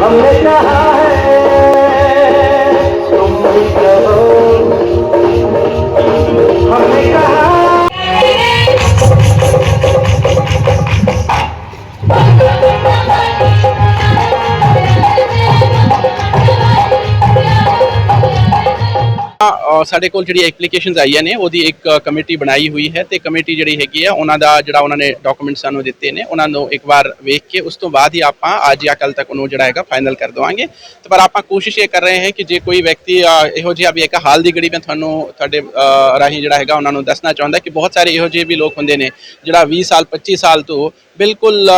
हमने कहा ਸਾਡੇ ਕੋਲ ਜਿਹੜੀ ਐਪਲੀਕੇਸ਼ਨਸ ਆਈਆਂ ਨੇ, ਉਹਦੀ ਇੱਕ ਕਮੇਟੀ ਬਣਾਈ ਹੋਈ ਹੈ ਤੇ ਕਮੇਟੀ ਜਿਹੜੀ ਹੈਗੀ ਆ, ਉਹਨਾਂ ਦਾ ਜਿਹੜਾ ਉਹਨਾਂ ਨੇ ਡਾਕੂਮੈਂਟ ਸਾਨੂੰ ਦਿੱਤੇ ਨੇ, ਉਹਨਾਂ ਨੂੰ ਇੱਕ ਵਾਰ ਵੇਖ ਕੇ ਉਸ ਤੋਂ ਬਾਅਦ ਹੀ ਆਪਾਂ ਅੱਜ ਜਾਂ ਕੱਲ ਤੱਕ ਉਹਨੂੰ ਜਿਹੜਾ ਹੈਗਾ ਫਾਈਨਲ ਕਰ ਦਵਾਂਗੇ। ਤੇ ਪਰ ਆਪਾਂ ਕੋਸ਼ਿਸ਼ ਇਹ ਕਰ ਰਹੇ ਹਾਂ ਕਿ ਜੇ ਕੋਈ ਵਿਅਕਤੀ ਇਹੋ ਜਿਹਾ ਵੀ ਇੱਕ ਹਾਲ ਦੀ ਘੜੀ ਮੈਂ ਤੁਹਾਨੂੰ ਤੁਹਾਡੇ ਰਾਹੀਂ ਜਿਹੜਾ ਹੈਗਾ ਉਹਨਾਂ ਨੂੰ ਦੱਸਣਾ ਚਾਹੁੰਦਾ ਕਿ ਬਹੁਤ ਸਾਰੇ ਇਹੋ ਜਿਹੇ ਵੀ ਲੋਕ ਹੁੰਦੇ ਨੇ, ਜਿਹੜਾ 20 ਸਾਲ 25 ਸਾਲ ਤੋਂ ਬਿਲਕੁਲ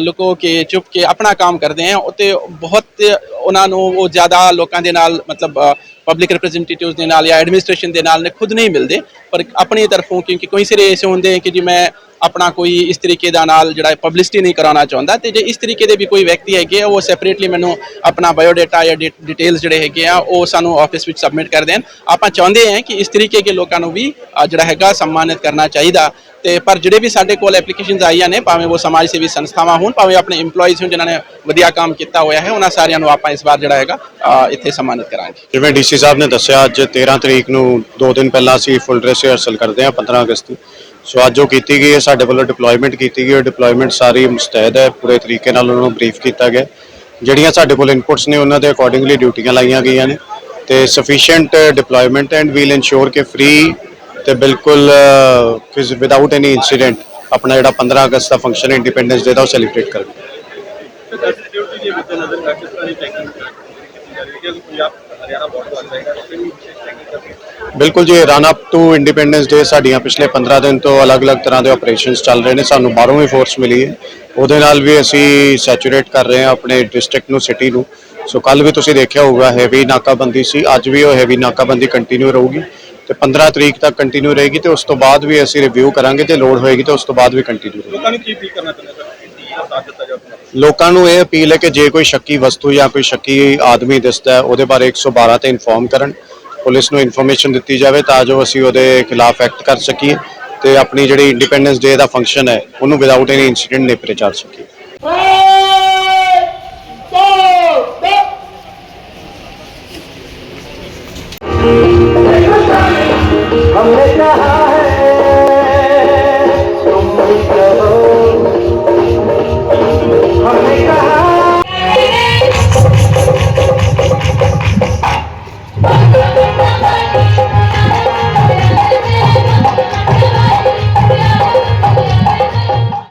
ਲੁਕੋ ਕੇ, ਚੁੱਪ ਕੇ ਆਪਣਾ ਕੰਮ ਕਰਦੇ ਆ ਉਤੇ ਬਹੁਤ ਉਹਨਾਂ ਨੂੰ ਉਹ ਜ਼ਿਆਦਾ ਲੋਕਾਂ ਦੇ ਨਾਲ ਮਤਲਬ ਪਬਲਿਕ ਰਿਪਰੈਜ਼ੈਂਟੇਟਿਵਸ ਦੇ ਨਾਲ ਜਾਂ ਐਡਮਿਨਿਸਟ੍ਰੇਸ਼ਨ ਦੇ ਨਾਲ ਨੇ ਖੁਦ ਨਹੀਂ ਮਿਲਦੇ, ਪਰ ਆਪਣੀ ਤਰਫੋਂ ਕਿਉਂਕਿ ਕੋਈ ਸਿਰੇ ਐਸੇ ਹੁੰਦੇ ਹੈ ਕਿ ਜੀ ਮੈਂ ਆਪਣਾ ਕੋਈ ਇਸ ਤਰੀਕੇ ਦਾ ਨਾਲ ਜਿਹੜਾ ਪਬਲਿਸਿਟੀ ਨਹੀਂ ਕਰਾਉਣਾ ਚਾਹੁੰਦਾ ਤੇ ਜੇ ਇਸ ਤਰੀਕੇ ਦੇ ਵੀ ਕੋਈ ਵਿਅਕਤੀ ਹੈਗੇ ਆ, ਉਹ ਸੈਪਰੇਟਲੀ ਮੈਨੂੰ ਆਪਣਾ ਬਾਇਓਡਾਟਾ ਜਾਂ ਡਿਟੇਲਸ ਜਿਹੜੇ ਹੈਗੇ ਆ, ਉਹ ਸਾਨੂੰ ਆਫਿਸ ਵਿੱਚ ਸਬਮਿਟ ਕਰ ਦੇਣ। ਆਪਾਂ ਚਾਹੁੰਦੇ ਹਾਂ ਕਿ ਇਸ ਤਰੀਕੇ ਦੇ ਲੋਕਾਂ ਨੂੰ ਵੀ ਜਿਹੜਾ ਹੈਗਾ ਸਨਮਾਨਿਤ ਕਰਨਾ ਚਾਹੀਦਾ। ਤੇ ਪਰ ਜਿਹੜੇ ਵੀ ਸਾਡੇ ਕੋਲ ਐਪਲੀਕੇਸ਼ਨਸ ਆਈਆਂ ਨੇ, ਭਾਵੇਂ ਉਹ ਸਮਾਜ ਸੇਵੀ ਸੰਸਥਾਵਾਂ ਹੋਣ, ਭਾਵੇਂ ਆਪਣੇ EMPLOYEES ਹੋਣ, ਜਿਨ੍ਹਾਂ ਨੇ ਵਧੀਆ ਕੰਮ ਕੀਤਾ ਹੋਇਆ ਹੈ, ਉਹਨਾਂ ਸਾਰਿਆਂ ਨੂੰ ਆਪਾਂ ਇਸ ਵਾਰ ਜਿਹੜਾ ਹੈਗਾ ਇੱਥੇ ਸਨਮਾਨਿਤ ਕਰਾਂਗੇ। ਜਿਵੇਂ ਡੀਸੀ ਸਾਹਿਬ ਨੇ ਦੱਸਿਆ, ਅੱਜ 13 ਤਰੀਕ ਨੂੰ 2 ਦਿਨ ਪਹਿਲਾਂ ਅਸੀਂ ਫੁੱਲ ਡਰੈਸ ਰਿਹਰਸਲ ਕਰਦੇ ਹਾਂ 15 ਅਗਸਤ ਨੂੰ। ਸੋ ਅੱਜ ਉਹ ਕੀਤੀ ਗਈ ਹੈ, ਸਾਡੇ ਵੱਲੋਂ ਡਿਪਲੋਇਮੈਂਟ ਕੀਤੀ ਗਈ ਹੈ ਡਿਪਲੋਇਮੈਂਟ ਸਾਰੀ ਮੁਸਤੈਦ ਹੈ, ਪੂਰੇ ਤਰੀਕੇ ਨਾਲ ਉਹਨਾਂ ਨੂੰ ਬਰੀਫ ਕੀਤਾ ਗਿਆ ਜਿਹੜੀਆਂ ਸਾਡੇ ਕੋਲ ਇਨਪੁਟਸ ਨੇ, ਉਹਨਾਂ ਦੇ ਅਕੋਰਡਿੰਗਲੀ ਡਿਊਟੀਆਂ ਲਾਈਆਂ ਗਈਆਂ ਨੇ। ਤੇ sufficient deployment and will insure ਕਿ ਫ੍ਰੀ ਤੇ ਬਿਲਕੁਲ ਵਿਦਆਊਟ ਐਨੀ ਇਨਸੀਡੈਂਟ ਆਪਣਾ ਜਿਹੜਾ 15 ਅਗਸਤ ਦਾ ਫੰਕਸ਼ਨ ਇੰਡੀਪੈਂਡੈਂਸ ਡੇ ਦਾ, ਉਹ ਸੈਲੀਬ੍ਰੇਟ ਕਰਨਾ ਬਿਲਕੁਲ ਜੀ run up to Independence Day ਸਾਡੀਆਂ ਪਿਛਲੇ 15 ਦਿਨ ਤੋਂ ਅਲੱਗ-ਅਲੱਗ ਤਰ੍ਹਾਂ ਦੇ ਆਪਰੇਸ਼ਨਸ ਚੱਲ ਰਹੇ ਨੇ ਸਾਨੂੰ ਬਾਹਰੋਂ ਵੀ ਫੋਰਸ ਮਿਲੀ ਹੈ। ਉਹਦੇ ਨਾਲ ਵੀ ਅਸੀਂ ਸੈਚੂਰੇਟ ਕਰ ਰਹੇ ਹਾਂ ਆਪਣੇ ਡਿਸਟ੍ਰਿਕਟ ਨੂੰ ਸਿਟੀ ਨੂੰ। ਸੋ ਕੱਲ ਵੀ ਤੁਸੀਂ ਦੇਖਿਆ ਹੋਊਗਾ ਹੈਵੀ ਨਾਕਾਬੰਦੀ ਸੀ ਅੱਜ ਵੀ ਉਹ ਹੈਵੀ ਨਾਕਾਬੰਦੀ ਕੰਟੀਨਿਊ ਰਹੂਗੀ। ਤੇ 15 ਤਰੀਕ ਤੱਕ ਕੰਟੀਨਿਊ ਰਹੇਗੀ ਤੇ ਉਸ ਤੋਂ ਬਾਅਦ ਵੀ ਅਸੀਂ ਰਿਵਿਊ ਕਰਾਂਗੇ ਤੇ ਲੋਡ ਹੋਏਗੀ ਤੇ ਉਸ ਤੋਂ ਬਾਅਦ ਵੀ ਕੰਟੀਨਿਊ ਰਹੇਗੀ ਲੋਕਾਂ ਨੂੰ ਕੀ ਅਪੀਲ ਕਰਨਾ ਚਾਹੁੰਦੇ ਸਰ ਕੀ ਸਾਥ ਦਿੱਤਾ ਜਾਵੇ ਲੋਕਾਂ ਨੂੰ ਇਹ ਅਪੀਲ ਹੈ ਕਿ ਜੇ ਕੋਈ ਸ਼ੱਕੀ ਵਸਤੂ ਜਾਂ ਕੋਈ ਸ਼ੱਕੀ ਆਦਮੀ ਦਿਸਦਾ ਹੈ ਉਹਦੇ ਬਾਰੇ 112 ਤੇ ਇਨਫੋਰਮ ਕਰਨ ਪੁਲਿਸ ਨੂੰ ਇਨਫੋਰਮੇਸ਼ਨ ਦਿੱਤੀ ਜਾਵੇ ਤਾਂ ਜੋ ਅਸੀਂ ਉਹਦੇ ਖਿਲਾਫ ਐਕਟ ਕਰ ਸਕੀਏ ਤੇ ਆਪਣੀ ਜਿਹੜੀ ਇੰਡੀਪੈਂਡੈਂਸ ਡੇ ਦਾ ਫੰਕਸ਼ਨ ਹੈ ਉਹਨੂੰ ਵਿਦਆਊਟ ਐਨੀ ਇਨਸੀਡੈਂਟ ਨੇਪਰੇ ਚਾੜ ਸਕੀਏ हमने कहा